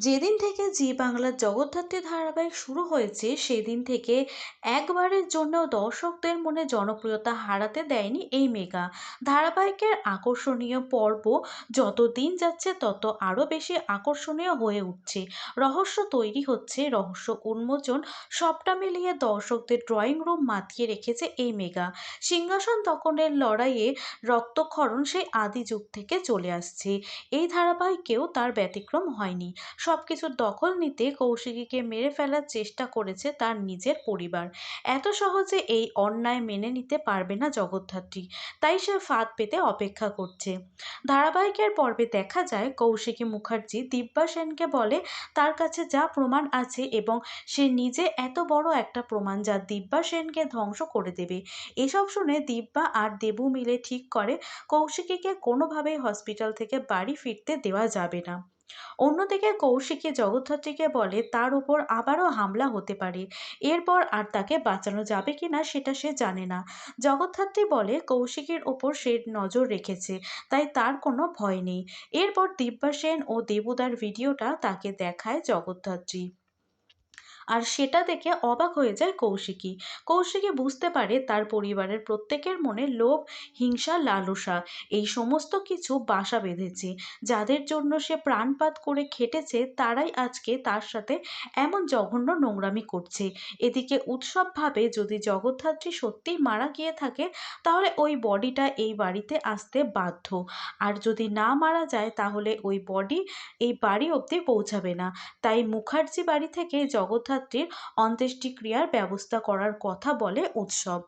যেদিন থেকে জি বাংলার জগদ্ধাত্রী ধারাবাহিক শুরু হয়েছে, সেদিন থেকে একবারের জন্যও দর্শকদের মনে জনপ্রিয়তা হারাতে দেয়নি এই মেগা। ধারাবাহিকের আকর্ষণীয় পর্ব যত দিন যাচ্ছে, তত আরও বেশি আকর্ষণীয় হয়ে উঠছে। রহস্য তৈরি হচ্ছে, রহস্য উন্মোচন সবটা মিলিয়ে দর্শকদের ড্রয়িং রুম মাতিয়ে রেখেছে এই মেগা। সিংহাসন দখলের লড়াইয়ে রক্তক্ষরণ সেই আদি যুগ থেকে চলে আসছে। এই ধারাবাহিকেও তার ব্যতিক্রম হয়নি। সব কিছুর দখল নিতে কৌশিকীকে মেরে ফেলার চেষ্টা করেছে তার নিজের পরিবার। এত সহজে এই অন্যায় মেনে নিতে পারবে না জগদ্ধাত্রী, তাই সে ফাঁদ পেতে অপেক্ষা করছে। ধারাবাহিকের পর্বে দেখা যায়, কৌশিকী মুখার্জি দিব্যা সেনকে বলে, তার কাছে যা প্রমাণ আছে এবং সে নিজে এত বড় একটা প্রমাণ যা দিব্যা সেনকে ধ্বংস করে দেবে। এসব শুনে দিব্যা আর দেবু মিলে ঠিক করে কৌশিকীকে কোনোভাবেই হসপিটাল থেকে বাড়ি ফিরতে দেওয়া যাবে না। অন্যদিকে কৌশিকী জগদ্ধাত্রীকে বলে, তার উপর আবারও হামলা হতে পারে। এরপর আর তাকে বাঁচানো যাবে কি না সেটা সে জানে না। জগদ্ধাত্রী বলে, কৌশিকীর ওপর সে নজর রেখেছে, তাই তার কোনো ভয় নেই। এরপর দিব্যা সেন ও দেবুদার ভিডিওটা তাকে দেখায় জগদ্ধাত্রী। আর সেটা দেখে অবাক হয়ে যায় কৌশিকী। কৌশিকী বুঝতে পারে তার পরিবারের প্রত্যেকের মনে লোভ, হিংসা, লালসা, এই সমস্ত কিছু বাসা বেঁধেছে। যাদের জন্য সে প্রাণপাত করে খেটেছে, তারাই আজকে তার সাথে এমন জঘন্য নোংরামি করছে। এদিকে উৎসবভাবে যদি জগদ্ধাত্রী সত্যিই মারা গিয়ে থাকে, তাহলে ওই বডিটা এই বাড়িতে আসতে বাধ্য। আর যদি না মারা যায়, তাহলে ওই বডি এই বাড়ি অবধি পৌঁছাবে না। তাই মুখার্জি বাড়ি থেকে জগদ্ধাত্রীর অন্ত্যেষ্টিক্রিয়ার ব্যবস্থা করার কথা বলে উৎসব।